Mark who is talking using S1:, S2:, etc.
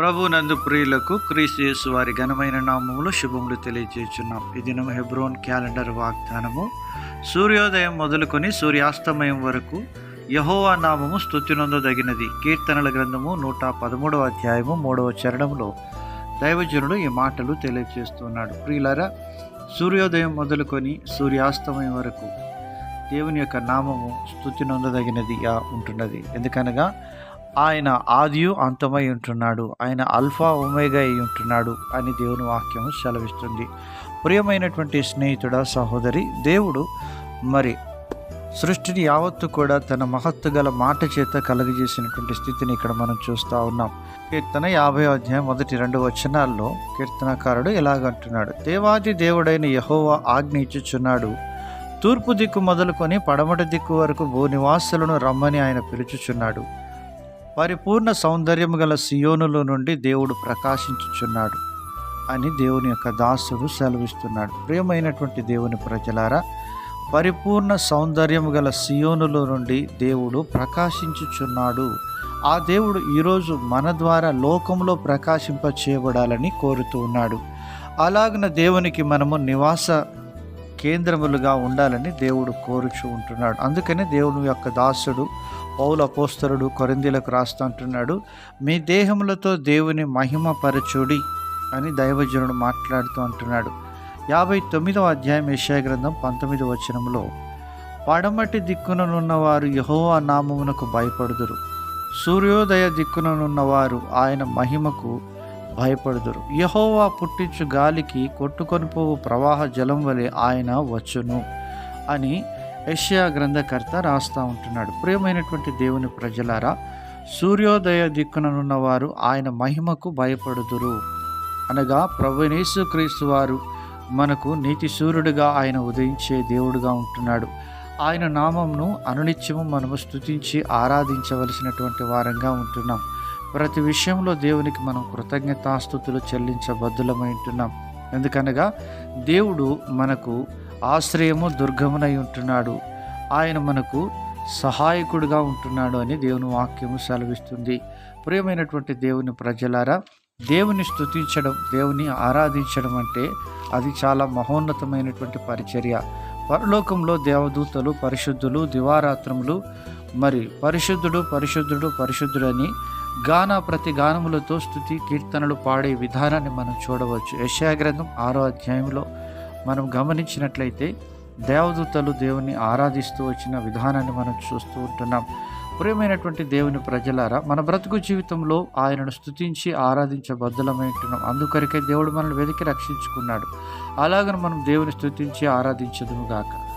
S1: ప్రభు నందు ప్రియులకు క్రీస్తు వారి ఘనమైన నామములు శుభములు తెలియజేస్తున్నాం ఈ దినం హెబ్రోన్ క్యాలెండర్ వాగ్దానము సూర్యోదయం మొదలుకొని సూర్యాస్తమయం వరకు యహోవా నామము స్తుతినొందదగినది కీర్తనల గ్రంథము నూట పదమూడవ అధ్యాయము మూడవ చరణంలో దైవజనుడు ఈ మాటలు తెలియజేస్తున్నాడు. ప్రియులరా సూర్యోదయం మొదలుకొని సూర్యాస్తమయం వరకు దేవుని యొక్క నామము స్థుతి నొందదగినదిగా ఉంటున్నది. ఎందుకనగా ఆయన ఆదియు అంతమై ఉంటున్నాడు. ఆయన అల్ఫా ఒమేగా అయి ఉంటున్నాడు అని దేవుని వాక్యం సెలవిస్తుంది. ప్రియమైనటువంటి స్నేహితుడ సహోదరి దేవుడు మరి సృష్టిని యావత్తు కూడా తన మహత్తు గల మాట చేత కలుగజేసినటువంటి స్థితిని ఇక్కడ మనం చూస్తూ ఉన్నాం. కీర్తన యాభై అధ్యాయం మొదటి రెండు వచనాల్లో కీర్తనకారుడు ఇలాగంటున్నాడు. దేవాది దేవుడైన యహోవా ఆజ్ఞ ఇచ్చుచున్నాడు. తూర్పు దిక్కు మొదలుకొని పడమటి దిక్కు వరకు భూనివాసులను రమ్మని ఆయన పిలుచుచున్నాడు. పరిపూర్ణ సౌందర్యం గల సియోనులో నుండి దేవుడు ప్రకాశించుచున్నాడు అని దేవుని యొక్క దాసుడు సెలవిస్తున్నాడు. ప్రియమైనటువంటి దేవుని ప్రజలారా పరిపూర్ణ సౌందర్యం గల సియోనులో నుండి దేవుడు ప్రకాశించుచున్నాడు. ఆ దేవుడు ఈరోజు మన ద్వారా లోకంలో ప్రకాశింప చేయబడాలని కోరుతూ ఉన్నాడు. అలాగిన దేవునికి మనము నివాస కేంద్రములుగా ఉండాలని దేవుడు కోరుచు ఉంటున్నాడు. అందుకనే దేవుని యొక్క దాసుడు పౌల అపోస్తరుడు కొరిందీలకు రాస్తూ అంటున్నాడు మీ దేహములతో దేవుని మహిమ పరచుడి అని దైవజనుడు మాట్లాడుతూ అంటున్నాడు. యాభై తొమ్మిదవ అధ్యాయం యశాయ గ్రంథం పంతొమ్మిది వచనంలో పడమటి దిక్కుననున్నవారు యహోవా నామమునకు భయపడుదురు. సూర్యోదయ దిక్కుననున్నవారు ఆయన మహిమకు భయపడుదురు. యహోవా పుట్టించు గాలికి కొట్టుకొని పోవు ప్రవాహ జలం వలె ఆయన వచ్చును అని యష్యా గ్రంథకర్త రాస్తూ ఉంటున్నాడు. ప్రియమైనటువంటి దేవుని ప్రజలారా సూర్యోదయ దిక్కుననున్నవారు ఆయన మహిమకు భయపడుదురు. అనగా ప్రభునేసు క్రీస్తు వారు మనకు నీతి సూర్యుడిగా ఆయన ఉదయించే దేవుడుగా ఉంటున్నాడు. ఆయన నామంను అనునిత్యము మనము స్తుతించి ఆరాధించవలసినటువంటి వారంగా ఉంటున్నాం. ప్రతి విషయంలో దేవునికి మనం కృతజ్ఞతాస్థుతులు చెల్లించబద్దులమై ఉంటున్నాం. ఎందుకనగా దేవుడు మనకు ఆశ్రయము దుర్గమునై ఉంటున్నాడు. ఆయన మనకు సహాయకుడిగా ఉంటున్నాడు అని దేవుని వాక్యము సెలవిస్తుంది. ప్రియమైనటువంటి దేవుని ప్రజలారా దేవుని స్తుతించడం దేవుని ఆరాధించడం అంటే అది చాలా మహోన్నతమైనటువంటి పరిచర్య. పరలోకంలో దేవదూతలు పరిశుద్ధులు దివారాత్రములు మరి పరిశుద్ధుడు పరిశుద్ధుడు పరిశుద్ధుడు అని గాన ప్రతి గానములతో స్థుతి కీర్తనలు పాడే విధానాన్ని మనం చూడవచ్చు. యశాగ్రంథం ఆరో అధ్యాయంలో మనం గమనించినట్లయితే దేవదూతలు దేవుని ఆరాధిస్తూ వచ్చిన విధానాన్ని మనం చూస్తూ ఉంటున్నాం. ప్రియమైనటువంటి దేవుని ప్రజలారా మన బ్రతుకు జీవితంలో ఆయనను స్థుతించి ఆరాధించే ఆరాధించబద్దులమై ఉంటున్నాం. అందుకొరకే దేవుడు మనల్ని వెతికి రక్షించుకున్నాడు. అలాగని మనం దేవుని స్థుతించి ఆరాధించదుము గాక.